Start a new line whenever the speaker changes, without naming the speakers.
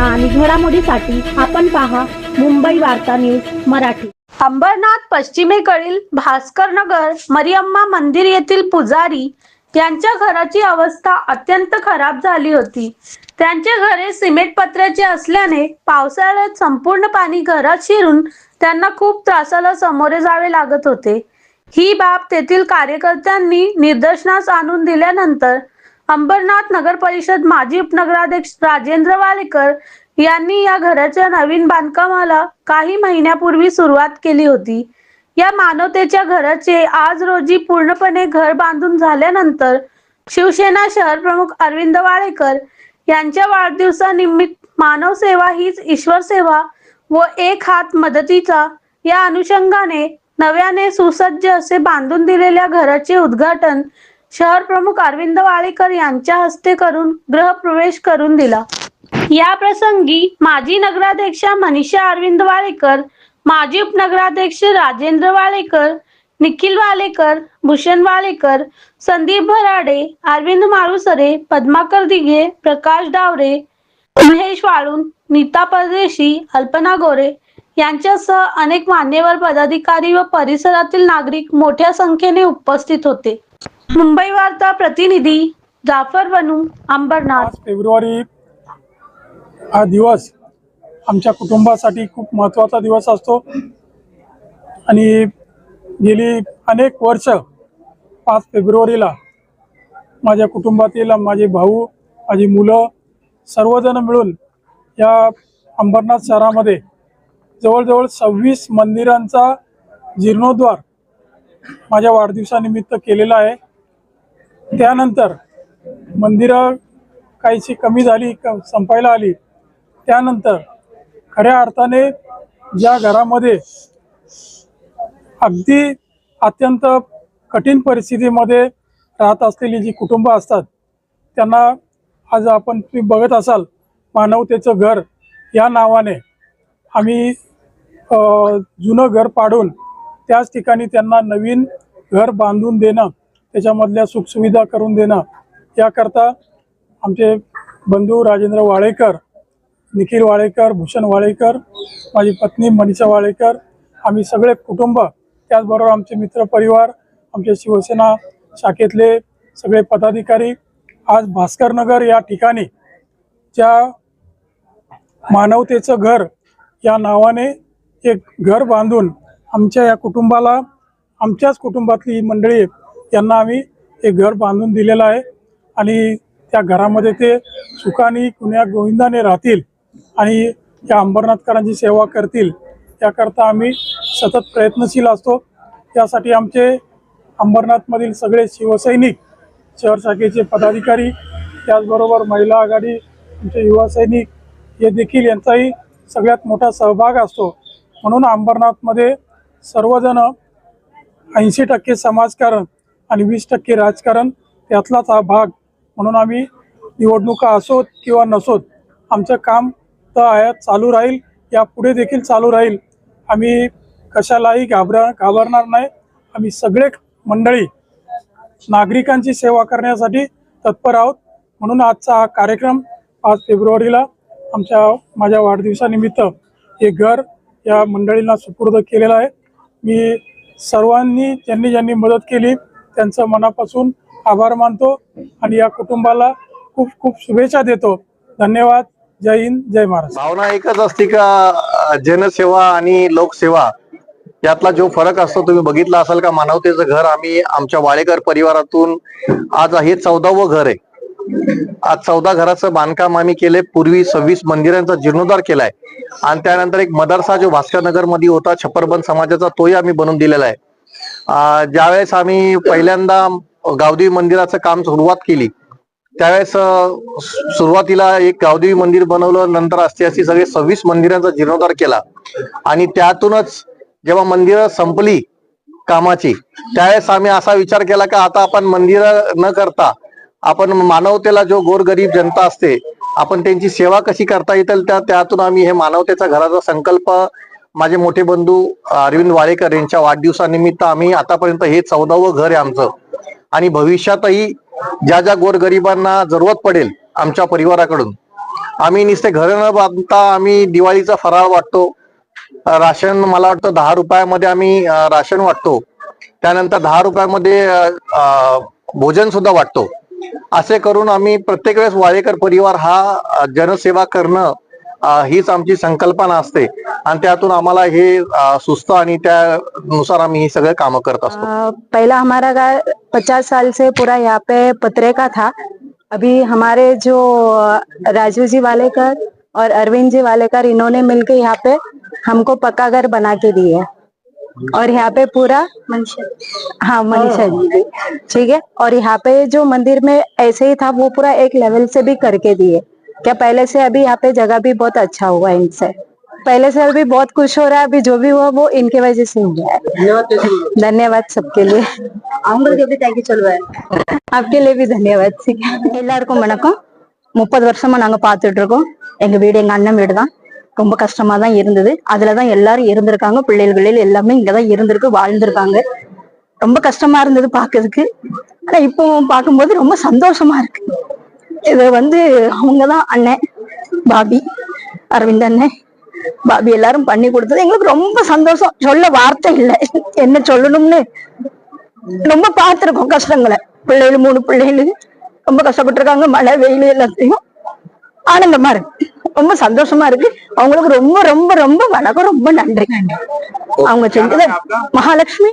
बातम्या आणि घडामोडीसाठी आपण पहा मुंबई वार्ता न्यूज मराठी.
अंबरनाथ पश्चिमेकडील भास्कर नगर मरियम्मा मंदिर येथील पुजारी यांच्या घराची अवस्था अत्यंत खराब झाली होती. त्यांचे घरे सिमेंट पत्र्याचे असल्याने पावसाळ्यात संपूर्ण पाणी घरात शिरून त्यांना खूप त्रासाला सामोरे जावे लागत होते. ही बाब तेथील कार्यकर्त्यांनी निदर्शनास आणून दिल्यानंतर अंबरनाथ नगर परिषद माजी उपनगराध्यक्ष राजेंद्र वालेकर यांनी या घराच्या नवीन बांधकामाला काही महिन्यापूर्वी सुरुवात केली होती. या मानवतेच्या घराचे आज रोजी पूर्णपणे घर बांधून झाल्यानंतर शिवसेना शहर प्रमुख अरविंद वाळेकर यांच्या वाढदिवसानिमित्त मानव सेवा हीच ईश्वर सेवा व एक हात मदतीचा या अनुषंगाने नव्याने सुसज्ज असे बांधून दिलेल्या घराचे उद्घाटन शहर प्रमुख अरविंद वाळेकर यांच्या हस्ते करून गृहप्रवेश करून दिला. या प्रसंगी माजी नगराध्यक्षा मनीषा अरविंद वाळेकर माजी उपनगराध्यक्ष राजेंद्र वाळेकर निखिल वालेकर भूषण वालेकर संदीप भराडे अरविंद माळुसरे पद्माकर दिघे प्रकाश डावरे महेश वाळून नीता परदेशी अल्पना गोरे यांच्यासह अनेक मान्यवर पदाधिकारी व परिसरातील नागरिक मोठ्या संख्येने उपस्थित होते. मुंबई वार्ता प्रतिनिधी जाफर बनू अंबरनाथ.
फेब्रुवारी हा दिवस आमच्या कुटुंबासाठी खूप महत्त्वाचा दिवस असतो. आणि गेली अनेक वर्ष पाच फेब्रुवारीला माझ्या कुटुंबातील माझे भाऊ माझी मुलं सर्वजण मिळून या अंबरनाथ शहरामध्ये जवळजवळ सव्वीस मंदिरांचा जीर्णोद्वार माझ्या वाढदिवसानिमित्त केलेला आहे. त्यानंतर मंदिरं काहीशी कमी झाली क संपायला आली. त्यानंतर खऱ्या अर्थाने ज्या घरामध्ये अगदी अत्यंत कठीण परिस्थितीमध्ये राहत असलेली जी कुटुंब असतात त्यांना आज आपण तुम्ही बघत असाल मानवतेचं घर या नावाने आम्ही जुनं घर पाडून त्याच ठिकाणी त्यांना नवीन घर बांधून देणं त्याच्यामधल्या सुखसुविधा करून देणं. याकरता आमचे बंधू राजेंद्र वाळेकर निखिल वाळेकर भूषण वाळेकर माझी पत्नी मनीषा वाळेकर आम्ही सगळे कुटुंब त्याचबरोबर आमचे मित्रपरिवार आमचे शिवसेना शाखेतले सगळे पदाधिकारी आज भास्करनगर या ठिकाणी ज्या मानवतेचं घर या नावाने एक घर बांधून आमच्या या कुटुंबाला आमच्याच कुटुंबातली मंडळी त्यांना आम्ही एक घर बांधून दिलेलं आहे. आणि त्या घरामध्ये ते सुखाने कुण्या गोविंदाने राहतील आणि या अंबरनाथकरांची सेवा करतील याकरता आम्ही सतत प्रयत्नशील असतो. त्यासाठी आमचे अंबरनाथमधील सगळे शिवसैनिक शहर शाखेचे पदाधिकारी त्याचबरोबर महिला आघाडी आमचे युवा सैनिक हे देखील यांचाही सगळ्यात मोठा सहभाग असतो. म्हणून अंबरनाथमध्ये सर्वजण ऐंशी टक्के समाजकारण आणि वीस टक्के राजकारण त्यातलाच हा भाग. म्हणून आम्ही निवडणुका असोत किंवा नसोत आमचं काम तर आहे चालू राहील. या पुढे देखील चालू राहील. आम्ही कशालाही घाबरा घाबरणार नाही. आम्ही सगळे मंडळी नागरिकांची सेवा करण्यासाठी तत्पर आहोत. म्हणून आजचा हा कार्यक्रम पाच फेब्रुवारीला आमच्या माझ्या वाढदिवसानिमित्त हे घर या मंडळींना सुपूर्द केलेलं आहे. मी सर्वांनी ज्यांनी ज्यांनी मदत केली त्यांचं मनापासून आभार मानतो आणि या कुटुंबाला खूप खूप शुभेच्छा देतो. धन्यवाद. जय हिंद जय महाराष्ट्र.
भावना एकच असते का जनसेवा आणि लोकसेवा यातला जो फरक असतो तुम्ही बघितला असाल का मानवतेचं घर आम्ही आमच्या वाळेकर परिवारातून आज हे चौदावं घर आहे. आज चौदा घराचं बांधकाम आम्ही केले पूर्वी सव्वीस मंदिरांचा जीर्णोद्धार केलाय. आणि त्यानंतर एक मदरसा जो भास्कर नगरमध्ये होता छप्परबंद समाजाचा तोही आम्ही बनवून दिलेला आहे. ज्यावेळेस आम्ही पहिल्यांदा गावदेवी मंदिराचं काम सुरुवात केली त्यावेळेस सुरुवातीला एक गावदेवी मंदिर बनवलं नंतर असते अशी सगळे सव्वीस मंदिरांचा जीर्णोद्धार केला. आणि त्यातूनच जेव्हा मंदिरं संपली कामाची त्यावेळेस आम्ही असा विचार केला की आता आपण मंदिर न करता आपण मानवतेला जो गोरगरीब जनता असते आपण त्यांची सेवा कशी करता येतील त्या त्यातून आम्ही हे मानवतेचा घराचा संकल्प माझे मोठे बंधू अरविंद वाळेकर यांच्या वाढदिवसानिमित्त आम्ही आतापर्यंत हे चौदावं घर आहे आमचं. आणि भविष्यातही ज्या ज्या गोरगरिबांना जरूरत पडेल आमच्या परिवाराकडून आम्ही नुसते घर न बांधता आम्ही दिवाळीचा फराळ वाटतो. राशन मला वाटतं दहा रुपयामध्ये आम्ही राशन वाटतो. त्यानंतर दहा रुपयामध्ये भोजन सुद्धा वाटतो. असे करून आम्ही प्रत्येक वेळेस वाळेकर परिवार हा जनसेवा करणं हीच आमची संकल्पना असते. आणि त्यातून आम्हाला हे सुचतं आणि त्यानुसार आम्ही ही सगळे कामं करत असतो.
पहला हमारा गाय पचास साल से पूरा यहाँ पे पतरे का था. अभी हमारे जो राजू जी वालेकर और अरविंद जी वालेकर इन्होंने मिलके यहाँ पे हमको पक्का घर बना के दिए. है। और यहाँ पे पूरा मनीषा हाँ मनीषा जी। भी ठीक है? और यहाँ पे जो मंदिर में ऐसे ही था वो पूरा एक लेवल से भी करके दिए. क्या पहले से अभी यहाँ पे जगह भी बहुत अच्छा हुआ है इनसे पहले से अभी बहुत खुश हो रहा है अभी जो भी हुआ वो इनके वजह से हुआ है धन्यवाद सबके लिए அவங்களுக்கு எப்படி தேங்க்யூ சொல்லுவேன் आपके लिए भी धन्यवाद ठीक है எல்லாருக்கும் வணக்கம் முப்பது வருஷமா நாங்க பார்த்துட்டு இருக்கோம் எங்க வீடு எங்க அண்ணன் வீடு தான் ரொம்ப கஷ்டமா தான் இருந்தது அதுலதான் எல்லாரும் இருந்திருக்காங்க பிள்ளைகள் எல்லாமே இங்கதான் இருந்திருக்கு வாழ்ந்திருக்காங்க ரொம்ப கஷ்டமா இருந்தது பாக்குறதுக்கு ஆனா இப்போ பார்க்கும்போது ரொம்ப சந்தோஷமா இருக்கு இது வந்து அவங்கதான் அண்ணன் பாபி அரவிந்த் அண்ணன் பாபி எல்லாரும் பண்ணி கொடுத்தது. எங்களுக்கு ரொம்ப சந்தோஷம். சொல்ல வார்த்தை இல்லை. என்ன சொல்லணும்னு ரொம்ப பார்த்திருக்கோம் கஷ்டங்களை. பிள்ளைகள் மூணு பிள்ளைகள். ரொம்ப கஷ்டப்பட்டிருக்காங்க. மழை வெயில் எல்லாத்தையும். ஆனந்தமா இருக்கு. ரொம்ப சந்தோஷமா இருக்கு. அவங்களுக்கு ரொம்ப ரொம்ப ரொம்ப வணக்கம். ரொம்ப நன்றி. அவங்க செஞ்சது மகாலட்சுமி.